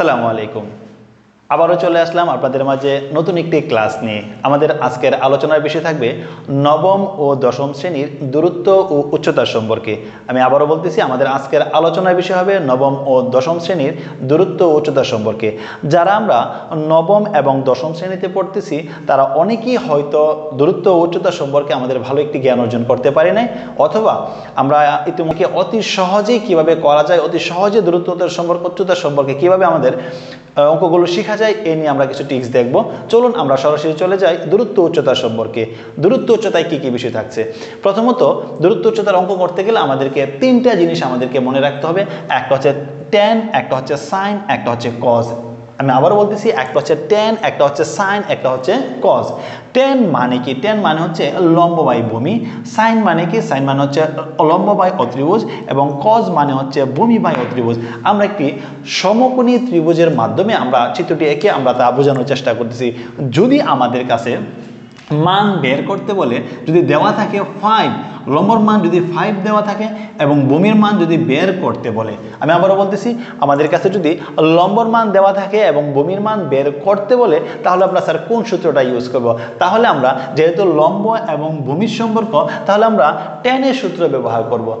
আসসালামু আলাইকুম। আবারও চলে আসলাম আপনাদের মাঝে নতুন একটি ক্লাস নিয়ে। আমাদের আজকের আলোচনার বিষয় থাকবে নবম ও দশম শ্রেণির দূরত্ব ও উচ্চতা সম্পর্কে। আমি আবারও বলতেছি, আমাদের আজকের আলোচনার বিষয় হবে নবম ও দশম শ্রেণির দূরত্ব ও উচ্চতা সম্পর্কে। যারা আমরা নবম এবং দশম শ্রেণীতে পড়তেছি, তারা অনেকেই হয়তো দূরত্ব ও উচ্চতা সম্পর্কে আমাদের ভালো একটি জ্ঞান অর্জন করতে পারি নাই, অথবা আমরা ইতিমধ্যে অতি সহজেই কীভাবে করা যায়, অতি সহজে দূরত্ব সম্পর্ক, উচ্চতা সম্পর্কে কীভাবে আমাদের অঙ্কগুলো শেখা যায়, এ নিয়ে আমরা কিছু টিপস দেখব। চলুন আমরা সরাসরি চলে যাই দূরত্ব উচ্চতা সম্পর্কে। দূরত্ব উচ্চতায় কী কী বিষয় থাকছে? প্রথমত, দূরত্ব উচ্চতার অঙ্ক করতে গেলে আমাদেরকে তিনটা জিনিস আমাদেরকে মনে রাখতে হবে। একটা হচ্ছে ট্যান একটা হচ্ছে সাইন একটা হচ্ছে কজ আমি আবার বলতেছি, একটা হচ্ছে টেন একটা হচ্ছে সাইন একটা হচ্ছে কজ টেন মানে কি? টেন মানে হচ্ছে লম্ববায়ী ভূমি। সাইন মানে কি? সাইন মানে হচ্ছে লম্ববায়ী অত্রিভুজ এবং কজ মানে হচ্ছে ভূমি বাই অত্রিভুজ। আমরা একটি সমকোণী ত্রিভুজের মাধ্যমে আমরা চিত্রটি এঁকে আমরা তা বোঝানোর চেষ্টা করতেছি। যদি আমাদের কাছে মান বের করতে বলে যদি দেওয়া থাকে ফাইভ লম্বর মান যদি ফাইভ দেওয়া থাকে এবং বমির মান যদি বের করতে বলে। আমি আবারও বলতেছি, আমাদের কাছে যদি লম্বর মান দেওয়া থাকে এবং বমির মান বের করতে বলে, তাহলে আমরা স্যার কোন সূত্রটা ইউজ করব? তাহলে আমরা যেহেতু লম্ব এবং ভূমির সম্পর্ক, তাহলে আমরা টেনের সূত্র ব্যবহার করব।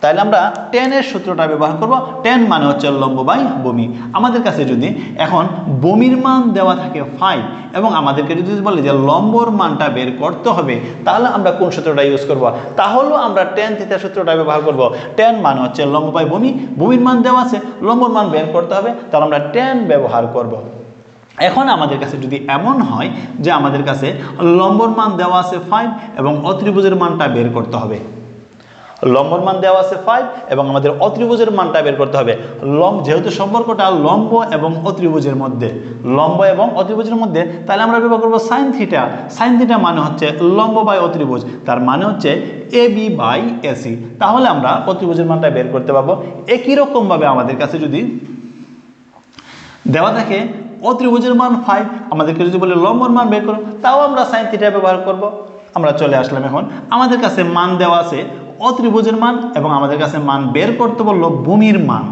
তাহলে আমরা টেনের সূত্রটা ব্যবহার করব। টেন মানে হচ্ছে লম্ব বাই বমি। আমাদের কাছে যদি এখন বমির মান দেওয়া থাকে ফাইভ এবং আমাদেরকে যদি বলে যে লম্বর মানটা বের করতে হবে, তাহলে আমরা কোন সূত্রটা ইউজ করব? তাহলেও আমরা টেন থিতা সূত্রটা ব্যবহার করব। টেন মানে হচ্ছে লম্ব বাই বমি। বমির মান দেওয়া আছে, লম্বর মান বের করতে হবে, তাহলে আমরা টেন ব্যবহার করব। এখন আমাদের কাছে যদি এমন হয় যে আমাদের কাছে লম্বর মান দেওয়া আছে ফাইভ এবং অত্রিভুজের মানটা বের করতে হবে। লম্বর মান দেওয়া আছে ফাইভ এবং আমাদের অত্রিভুজের মানটা বের করতে হবে। লম্ব যেহেতু সম্পর্কটা লম্ব এবং অত্রিভুজের মধ্যে। লম্ব এবং অত্রিভুজের মধ্যে তাহলে আমরা ব্যবহার করব সাইন থিটা সাইন থিটা মানে হচ্ছে লম্ব বাই অত্রিভুজ। তার মানে হচ্ছে এ বি বাই এসি তাহলে আমরা অত্রিভুজের মানটা বের করতে পারব। একই রকমভাবে আমাদের কাছে যদি দেওয়া থাকে অত্রিভুজের মান ফাইভ আমাদেরকে যদি বলে লম্বর মান বের করো, তাও আমরা সাইন থিটা ব্যবহার করব। আমরা চলে আসলাম এখন। আমাদের কাছে মান দেওয়া আছে অত্রিভুজের মান এবং আমাদের কাছে মান বের করতে বলল ভূমির মান।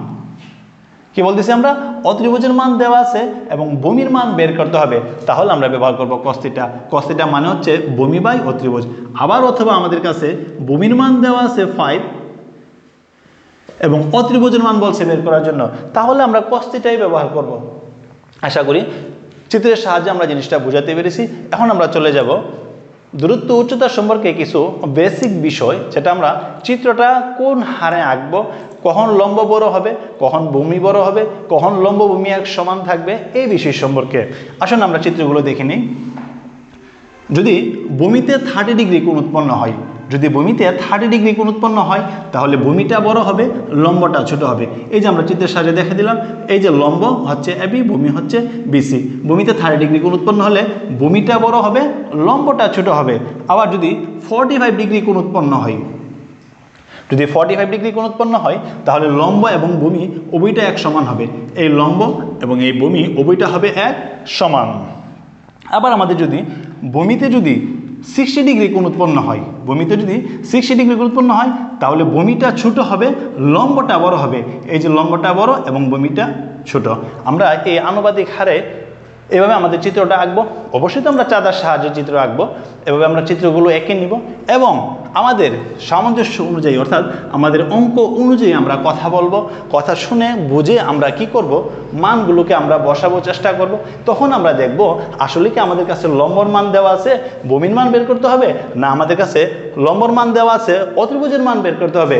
কি বলতেছি আমরা? অত্রিভুজের মান দেওয়া আছে এবং ভূমির মান বের করতে হবে। তাহলে আমরা ব্যবহার করব কস্তিটা কস্তিটা মানে হচ্ছে ভূমি বাই অত্রিভুজ। আবার অথবা আমাদের কাছে ভূমির মান দেওয়া আছে ফাইভ এবং অত্রিভুজের মান বলছে বের করার জন্য। তাহলে আমরা কস্তিটাই ব্যবহার করব। আশা করি চিত্রের সাহায্যে আমরা জিনিসটা বুঝাতে পেরেছি। এখন আমরা চলে যাব দূরত্ব উচ্চতা সম্পর্কে কিছু বেসিক বিষয়, যেটা আমরা চিত্রটা কোন হারে আঁকব, কখন লম্ব বড় হবে, কখন ভূমি বড় হবে, কখন লম্ব ভূমি এক সমান থাকবে, এই বিষয় সম্পর্কে। আসুন আমরা চিত্রগুলো দেখে নিই। যদি ভূমিতে থার্টি ডিগ্রি কোণ উৎপন্ন হয় যদি ভূমিতে থার্টি ডিগ্রি কোণ উৎপন্ন হয়, তাহলে ভূমিটা বড় হবে, লম্বটা ছোট হবে। এই যে আমরা চিত্রের সাহায্যে দেখে দিলাম, এই যে লম্ব হচ্ছে এবি ভূমি হচ্ছে বিসি ভূমিতে থার্টি ডিগ্রি কোণ উৎপন্ন হলে ভূমিটা বড় হবে, লম্বটা ছোট হবে। আবার যদি ফর্টি ফাইভ ডিগ্রি কোণ উৎপন্ন হয়, যদি ফর্টি ফাইভ ডিগ্রি কোণ উৎপন্ন হয়, তাহলে লম্ব এবং ভূমি উভয়টা এক সমান হবে। এই লম্ব এবং এই ভূমি উভয়টা হবে এক সমান। আবার আমাদের যদি ভূমিতে যদি সিক্সটি ডিগ্রি কোণ উৎপন্ন হয়। বমিতে যদি সিক্সটি ডিগ্রি কোণ উৎপন্ন হয়, তাহলে বমিটা ছোট হবে, লম্বটা বড় হবে। এই যে লম্বটা বড় এবং বমিটা ছোট। আমরা এই আনুবাদিক হারে এভাবে আমাদের চিত্রটা আঁকবো, অবশ্যই তো আমরা চাঁদার সাহায্যে চিত্র আঁকবো। এভাবে আমরা চিত্রগুলো এঁকে নিব এবং আমাদের সামঞ্জস্য অনুযায়ী, অর্থাৎ আমাদের অঙ্ক অনুযায়ী আমরা কথা বলব, কথা শুনে বুঝে আমরা কি করব, মানগুলোকে আমরা বসাবো, চেষ্টা করব। তখন আমরা দেখব, আসলে কি আমাদের কাছে লম্বর মান দেওয়া আছে বমির মান বের করতে হবে, না আমাদের কাছে লম্বর মান দেওয়া আছে, অত্রিভুজের মান বের করতে হবে।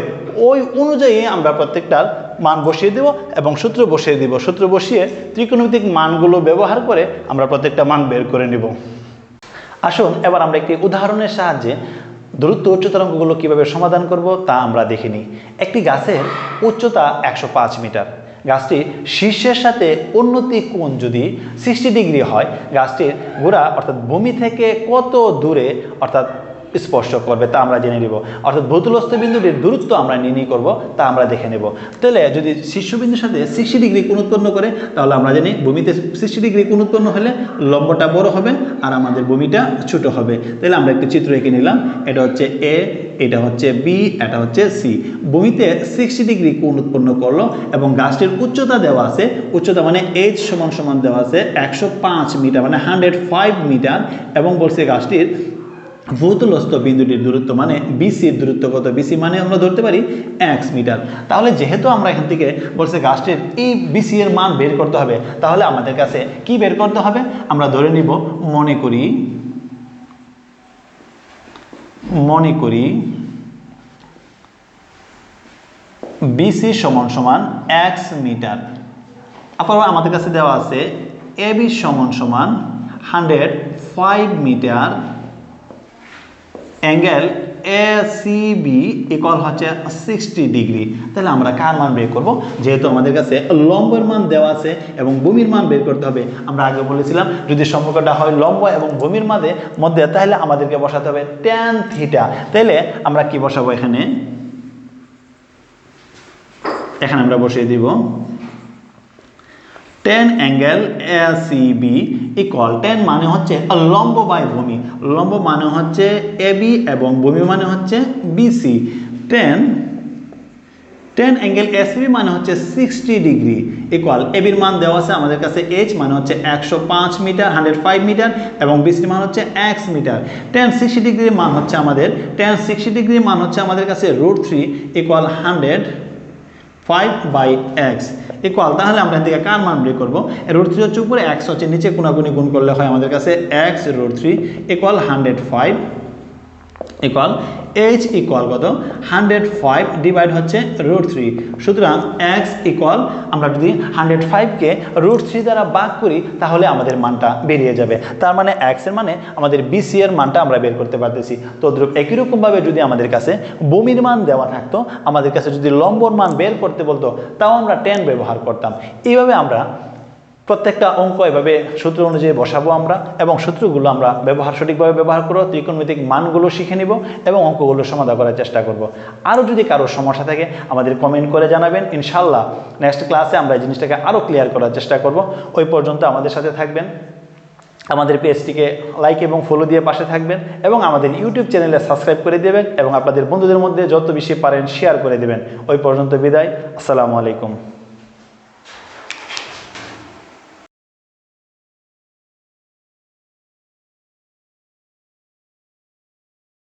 ওই অনুযায়ী আমরা প্রত্যেকটার মান বসিয়ে দেব এবং সূত্র বসিয়ে দিব। সূত্র বসিয়ে ত্রিকোণমিতিক মানগুলো ব্যবহার করে আমরা প্রত্যেকটা মান বের করে নেব। আসুন, এবার আমরা একটি উদাহরণের সাহায্যে দূরত্ব উচ্চতার অঙ্কগুলো কীভাবে সমাধান করব তা আমরা দেখে নিই। একটি গাছের উচ্চতা একশো পাঁচ মিটার। গাছটির শীর্ষের সাথে উন্নতি কোণ যদি সিক্সটি ডিগ্রি হয়, গাছটির গোড়া অর্থাৎ ভূমি থেকে কত দূরে, অর্থাৎ স্পর্শ করবে, তা আমরা জেনে নিব। অর্থাৎ ভূতুলস্থ বিন্দুটির দূরত্ব আমরা নির্ণয় করব, তা আমরা দেখে নেব। তাহলে যদি শীর্ষবিন্দুর সাথে সিক্সটি ডিগ্রি কোণ উৎপন্ন করে, তাহলে আমরা জানি ভূমিতে সিক্সটি ডিগ্রি কোণ উৎপন্ন হলে লম্বটা বড় হবে আর আমাদের ভূমিটা ছোট হবে। তাহলে আমরা একটি চিত্র এঁকে নিলাম, এটা হচ্ছে এ এটা হচ্ছে বি এটা হচ্ছে সি ভূমিতে সিক্সটি ডিগ্রি কোণ উৎপন্ন করল এবং গাছটির উচ্চতা দেওয়া আছে, উচ্চতা মানে এইচ সমান সমান দেওয়া আছে একশো পাঁচ মিটার মানে হান্ড্রেড মিটার, এবং বলছে গাছটির ভূতলস্থ বিন্দুটির দূরত্ব মানে বিসির দূরত্ব কত? বিসি মানে আমরা ধরতে পারি এক্স মিটার। তাহলে যেহেতু আমরা এখান থেকে বলছে গাছটির এই বিসি এর মান বের করতে হবে, তাহলে আমাদের কাছে কি বের করতে হবে? আমরা ধরে নিব, মনে করি মনে করি বিসি সমান সমান এক্স মিটার। আবার আমাদের কাছে দেওয়া আছে এবি সমান সমান hundred five metre angle A C B equal হচ্ছে সিক্সটি ডিগ্রি তাহলে আমরা কার মান বের করব? যেহেতু আমাদের কাছে লম্বের মান দেওয়া আছে এবং ভূমির মান বের করতে হবে, আমরা আগে বলেছিলাম যদি সম্পর্কটা হয় লম্ব এবং ভূমির মাঝে, মধ্যে, তাহলে আমাদেরকে বসাতে হবে ট্যান থিটা তাহলে আমরা কি বসাবো এখানে? এখানে আমরা বসিয়ে দিব। Tan angle A C B equal tan মানে হচ্ছে লম্ব বাই ভূমি লম্ব মানে হচ্ছে এ বি এবং ভূমি মানে হচ্ছে BC tan tan angle SB মানে হচ্ছে সিক্সটি ডিগ্রি ইকুয়াল এবির মান দেওয়া আছে আমাদের কাছে এইচ মানে হচ্ছে একশো পাঁচ মিটার হান্ড্রেড ফাইভ মিটার এবং বিসির মান হচ্ছে এক্স মিটার টেন সিক্সটি ডিগ্রির মান হচ্ছে আমাদের টেন সিক্সটি ডিগ্রির মান হচ্ছে আমাদের কাছে root three equal hundred five by x equal তাহলে আমরা থেকে কার মান বের করব? রুট থ্রি হচ্ছে উপরে এক্স হচ্ছে নিচে কোনাকুনি গুণ করলে হয় আমাদের কাছে x root three equal hundred five equal h equal কত? হান্ড্রেড ফাইভ ডিভাইড হচ্ছে রুট থ্রি সুতরাং এক্স ইকুয়াল আমরা যদি হান্ড্রেড ফাইভকে রুট থ্রি দ্বারা ভাগ করি, তাহলে আমাদের মানটা বেরিয়ে যাবে। তার মানে এক্সের মানে আমাদের বিসি এর মানটা আমরা বের করতে পারতেছি। তদ্রুপ একই রকমভাবে যদি আমাদের কাছে বমির মান দেওয়া থাকতো, আমাদের কাছে যদি লম্বর মান বের করতে বলতো, তাও আমরা টেন ব্যবহার করতাম। এইভাবে আমরা প্রত্যেকটা অঙ্ক এভাবে সূত্র অনুযায়ী বসাবো আমরা এবং সূত্রগুলো আমরা ব্যবহার সঠিকভাবে ব্যবহার করব ত্রিকোণমিতিক মানগুলো শিখে নিব এবং অঙ্কগুলো সমাধান করার চেষ্টা করব। আরও যদি কারও সমস্যা থাকে আমাদের কমেন্ট করে জানাবেন। ইনশাল্লাহ নেক্সট ক্লাসে আমরা এই জিনিসটাকে আরও ক্লিয়ার করার চেষ্টা করব। ওই পর্যন্ত আমাদের সাথে থাকবেন। আমাদের পেজটিকে লাইক এবং ফলো দিয়ে পাশে থাকবেন এবং আমাদের ইউটিউব চ্যানেলে সাবস্ক্রাইব করে দেবেন এবং আপনাদের বন্ধুদের মধ্যে যত বেশি পারেন শেয়ার করে দেবেন। ওই পর্যন্ত বিদায়। আসসালামু আলাইকুম।